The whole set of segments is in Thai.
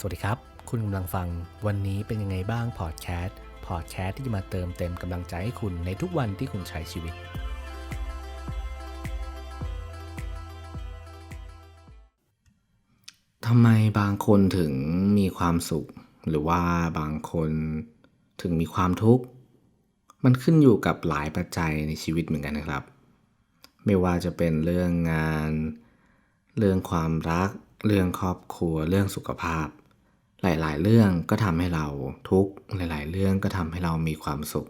สวัสดีครับ คุณกำลังฟังวันนี้เป็นยังไงบ้างพอดแคสต์พอดแคสต์ที่จะมาเติมเต็มกำลังใจให้คุณในทุกวันที่คุณใช้ชีวิต ทำไมบางคนถึงมีความสุข หรือว่าบางคนถึงมีความทุกข์ มันขึ้นอยู่กับหลายปัจจัยในชีวิตเหมือนกันนะครับ ไม่ว่าจะเป็นเรื่องงาน เรื่องความรัก เรื่องครอบครัว เรื่องสุขภาพ หลายๆ เรื่องก็ทำให้เราทุกข์หลาย ๆ เรื่องก็ทำให้เรามีความสุข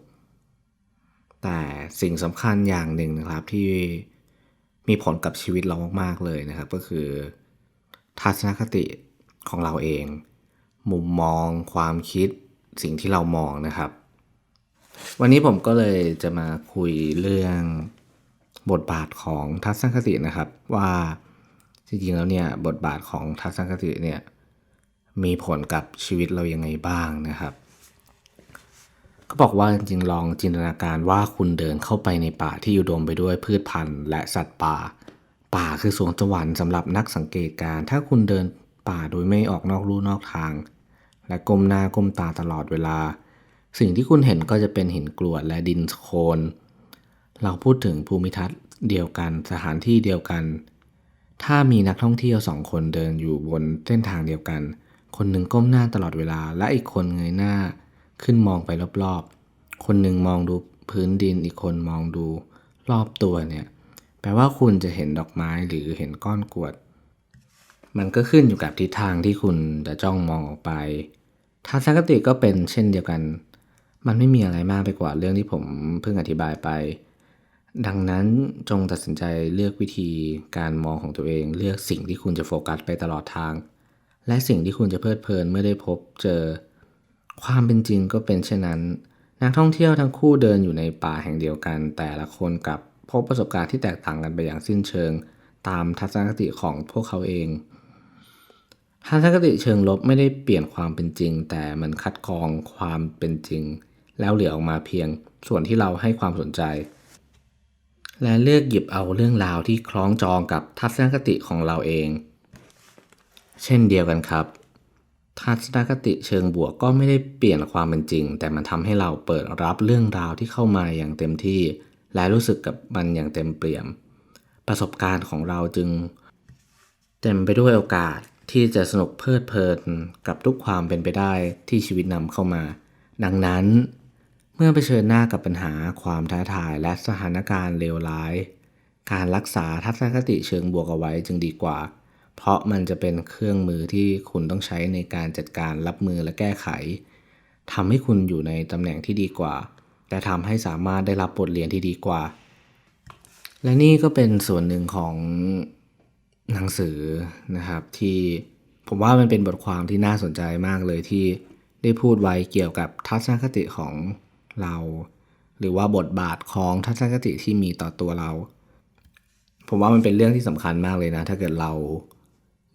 แต่สิ่งสำคัญอย่างหนึ่งนะครับที่มีผลกับชีวิตเรามากๆเลยนะครับ ก็คือ ทัศนคติของเราเอง มุมมองความคิดสิ่งที่เรามองนะครับ วันนี้ผมก็เลยจะมาคุยเรื่องบทบาทของทัศนคตินะครับ ว่าจริงๆแล้วเนี่ยบทบาทของทัศนคติเนี่ย มีผลกับชีวิตเรายังไงบ้างนะครับ ก็บอกว่าจริงๆลองจินตนาการว่าคุณเดินเข้าไปในป่าที่อุดมไปด้วยพืชพันธุ์และสัตว์ป่า ป่าคือสวงสวรรค์สำหรับนักสังเกตการ ถ้าคุณเดินป่าโดยไม่ออกนอกลู่นอกทาง และก้มหน้าก้มตาตลอดเวลา สิ่งที่คุณเห็นก็จะเป็นหินกรวดและดินโคลนเราพูดถึงภูมิทัศน์เดียวกันสถานที่เดียวกัน ถ้ามีนักท่องเที่ยวสองคนเดินอยู่บนเส้นทางเดียวกัน คนหนึ่งก้มหน้าตลอดเวลา และอีกคนเงยหน้าขึ้นมองไปรอบๆ คนหนึ่งมองดูพื้นดินอีกคนมองดูรอบตัวเนี่ย แปลว่าคุณจะเห็นดอกไม้หรือเห็นก้อนกรวด มันก็ขึ้นอยู่กับทิศทางที่คุณจะจ้องมองออกไปทัศนคติก็เป็นเช่นเดียวกัน มันไม่มีอะไรมากไปกว่าเรื่องที่ผมเพิ่งอธิบายไป ดังนั้นจงตัดสินใจเลือกวิธีการมองของตัวเอง เลือกสิ่งที่คุณจะโฟกัสไปตลอดทาง และสิ่งที่คุณจะเพลิดเพลินเมื่อได้พบเจอ ความเป็นจริงก็เป็นเช่นนั้น นักท่องเที่ยวทั้งคู่เดินอยู่ในป่าแห่งเดียวกัน แต่ละคนกับพบประสบการณ์ที่แตกต่างกันไปอย่างสิ้นเชิง ตามทัศนคติของพวกเขาเองทัศนคติเชิงลบไม่ได้เปลี่ยนความเป็นจริง แต่มันคัดกรองความเป็นจริง แล้วเหลือออกมาเพียงส่วนที่เราให้ความสนใจ และเลือกหยิบเอาเรื่องราวที่คล้องจองกับทัศนคติของเราเอง เช่นเดียวกันครับ ทัศนคติเชิงบวกก็ไม่ได้เปลี่ยนความเป็นจริง แต่มันทำให้เราเปิดรับเรื่องราวที่เข้ามาอย่างเต็มที่ และรู้สึกกับมันอย่างเต็มเปี่ยม ประสบการณ์ของเราจึง เต็มไปด้วยโอกาสที่จะสนุกเพลิดเพลินกับทุกความเป็นไปได้ที่ชีวิตนำเข้ามา ดังนั้น เมื่อเผชิญหน้ากับปัญหาความท้าทายและสถานการณ์เลวร้าย การรักษาทัศนคติเชิงบวกเอาไว้จึงดีกว่า เพราะมันจะเป็นเครื่องมือที่คุณต้องใช้ในการจัดการรับมือและแก้ไขทำให้คุณอยู่ในตำแหน่งที่ดีกว่า แต่ทำให้สามารถได้รับบทเรียนที่ดีกว่า และนี่ก็เป็นส่วนหนึ่งของหนังสือนะครับที่ผมว่ามันเป็นบทความที่น่าสนใจมากเลยที่ได้พูดไว้เกี่ยวกับทัศนคติของเรา หรือว่าบทบาทของทัศนคติที่มีต่อตัวเรา ผมว่ามันเป็นเรื่องที่สำคัญมากเลยนะ ถ้าเกิดเรา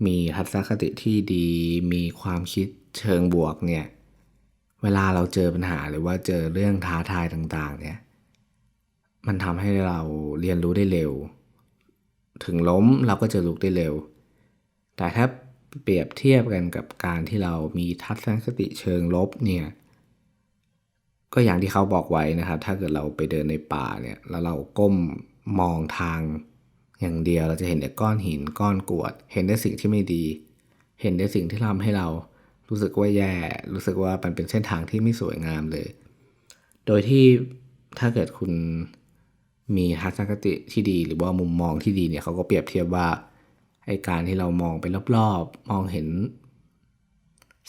มีทัศนคติที่ดี มีความคิดเชิงบวกเนี่ย เวลาเราเจอปัญหาหรือว่าเจอเรื่องท้าทายต่างๆ เนี่ย มันทำให้เราเรียนรู้ได้เร็ว ถึงล้มเราก็จะลุกได้เร็ว แต่ถ้าเปรียบเทียบกันกับการที่เรามีทัศนคติเชิงลบเนี่ยก็อย่างที่เขาบอกไว้นะครับ ถ้าเกิดเราไปเดินในป่าเนี่ย แล้วเราก้มมองทาง อย่างเดียวเราจะเห็นแต่ก้อนหินก้อนกรวด เห็นแต่สิ่งที่ไม่ดี เห็นแต่สิ่งที่ทำให้เรารู้สึกว่าแย่ รู้สึกว่ามันเป็นเส้นทางที่ไม่สวยงามเลย โดยที่ถ้าเกิดคุณมีทัศนคติที่ดีหรือว่ามุมมองที่ดีเนี่ยเขาก็เปรียบเทียบว่าไอการที่เรามองไปรอบๆ มองเห็น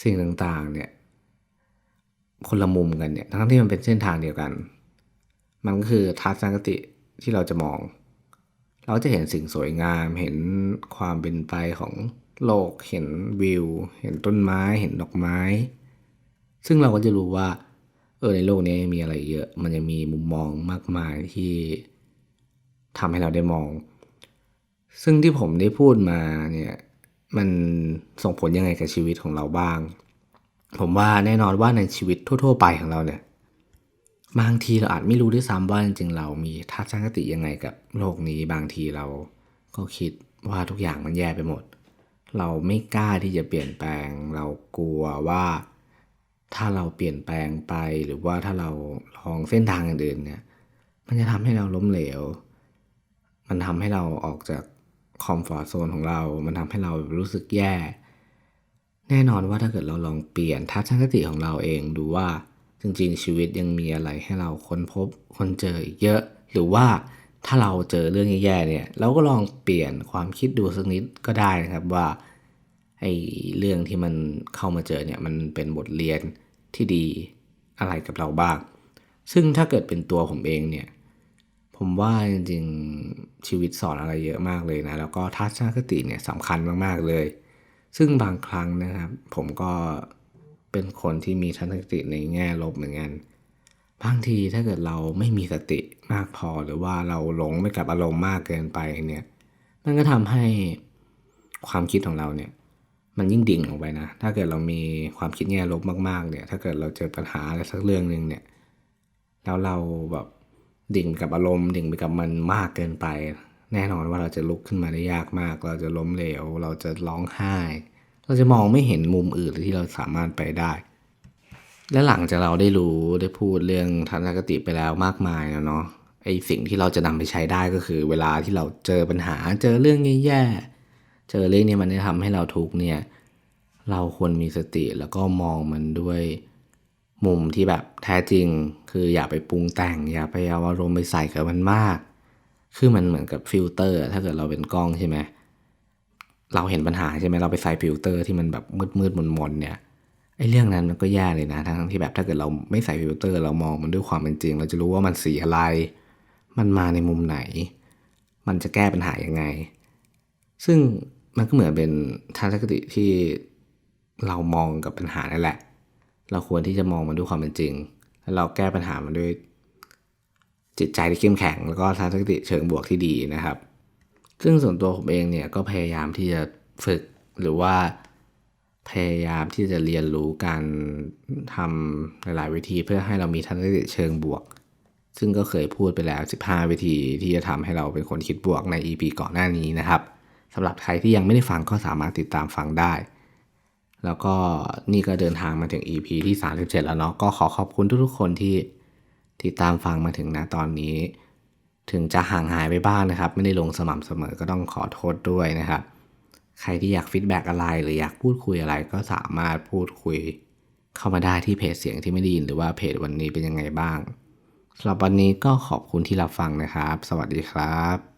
สิ่งต่างๆเนี่ยคนละมุมกันเนี่ยทั้งที่มันเป็นเส้นทางเดียวกัน มันก็คือทัศนคติที่เราจะมอง เราจะเห็นสิ่งสวยงาม เห็นความเป็นไปของโลก เห็นวิว เห็นต้นไม้ เห็นดอกไม้ ซึ่งเราก็จะรู้ว่า เออในโลกนี้มีอะไรเยอะ มันยังมีมุมมองมากมายที่ทำให้เราได้มอง ซึ่งที่ผมได้พูดมาเนี่ยมันส่งผลยังไงกับชีวิตของเราบ้าง ผมว่าแน่นอนว่าในชีวิตทั่ว ๆ ไปของเราเนี่ย บางทีเราอาจไม่รู้ด้วยซ้ำว่าจริงๆเรามีทัศนคติยังไงกับโลกนี้ บางทีเราก็คิดว่าทุกอย่างมันแย่ไปหมด เราไม่กล้าที่จะเปลี่ยนแปลง เรากลัวว่าถ้าเราเปลี่ยนแปลงไปหรือว่าถ้าเราลองเส้นทางอื่นเนี่ย มันจะทำให้เราล้มเหลว มันทำให้เราออกจากคอมฟอร์ทโซนของเรา มันทำให้เรารู้สึกแย่ แน่นอนว่าถ้าเกิดเราลองเปลี่ยนทัศนคติของเราเองดูว่า จริงๆ ชีวิตยังมีอะไรให้เราค้นพบค้นเจออีกเยอะ หรือว่าถ้าเราเจอเรื่องแย่ๆเนี่ยเราก็ลองเปลี่ยนความคิดดูสักนิดก็ได้นะครับว่าไอ้เรื่องที่มันเข้ามาเจอเนี่ยมันเป็นบทเรียนที่ดีอะไรกับเราบ้าง ซึ่งถ้าเกิดเป็นตัวผมเองเนี่ยผมว่าจริงๆชีวิตสอนอะไรเยอะมากเลยนะแล้วก็ทัศนคติเนี่ยสำคัญมากๆเลย ซึ่งบางครั้งนะครับ ผมก็ เป็นคนที่มีทัศนคติในแง่ลบเหมือนกันบางทีถ้าเกิดเราไม่มีสติมากพอหรือว่าเราหลงไปกับอารมณ์มากเกินไปเนี่ยมันก็ทำให้ความคิดของเราเนี่ย มันยิ่งดิ่งลงไปนะ ถ้าเกิดเรามีความคิดแง่ลบมากๆเนี่ย ถ้าเกิดเราเจอปัญหาอะไรสักเรื่องหนึ่งเนี่ยแล้วเราแบบดิ่งกับอารมณ์ดิ่งไปกับมันมากเกินไป แน่นอนว่าเราจะลุกขึ้นมาได้ยากมาก เราจะล้มเหลว เราจะร้องไห้ เราจะมองไม่เห็นมุมอื่นที่เราสามารถไปได้ และหลังจากเราได้รู้ได้พูดเรื่องทัศนคติไปแล้วมากมายแล้วเนาะไอสิ่งที่เราจะนำไปใช้ได้ก็คือ เวลาที่เราเจอปัญหาเจอเรื่องแย่ๆเจอเรื่องนี้มันจะทำให้เราทุกเนี่ยเราควรมีสติแล้วก็มองมันด้วยมุมที่แบบแท้จริง คืออย่าไปปรุงแต่ง อย่าไปเอาอารมณ์ไปใส่กับมันมาก คือมันเหมือนกับฟิลเตอร์ ถ้าเกิดเราเป็นกล้องใช่ไหมเเราเห็นปัญหาใช่ไหมเราไปใส่ฟิลเตอร์ที่มันแบบมืดมืดมนมนเนี่ยไอ้เรื่องนั้นมันก็แย่เลยนะทั้งที่แบบถ้าเกิดเราไม่ใส่ฟิลเตอร์ เรามองมันด้วยความเป็นจริง เราจะรู้ว่ามันสีอะไร มันมาในมุมไหน มันจะแก้ปัญหายังไง ซึ่งมันก็เหมือนเป็นทัศนคติที่เรามองกับปัญหานั่นแหละ เราควรที่จะมองมันด้วยความเป็นจริง แล้วเราแก้ปัญหามันด้วยจิตใจที่เข้มแข็ง แล้วก็ทัศนคติเชิงบวกที่ดีนะครับ ซึ่งส่วนตัวผมเองเนี่ยก็พยายามที่จะฝึกหรือว่าพยายามที่จะเรียนรู้การทำหลาย ๆ วิธีเพื่อให้เรามีทัศนคติเชิงบวก ซึ่งก็เคยพูดไปแล้ว 15 วิธีที่จะทำให้เราเป็นคนคิดบวกใน EP ก่อนหน้านี้นะครับสำหรับใครที่ยังไม่ได้ฟังก็สามารถติดตามฟังได้ แล้วก็นี่ก็เดินทางมาถึง EP ที่ 37 แล้วเนาะก็ขอขอบคุณทุกๆคนที่ติดตามฟังมาถึงนะตอนนี้ ถึงจะห่างหายไปบ้างนะครับ ไม่ได้ลงสม่ำเสมอก็ต้องขอโทษด้วยนะครับ ใครที่อยากฟีดแบ็กอะไรหรืออยากพูดคุยอะไรก็สามารถพูดคุย เข้ามาได้ที่เพจเสียงที่ไม่ไดีนหรือว่าเพจวันนี้เป็นยังไงบ้างสำหรับวันนี้ก็ขอบคุณที่รับฟังนะครับ สวัสดีครับ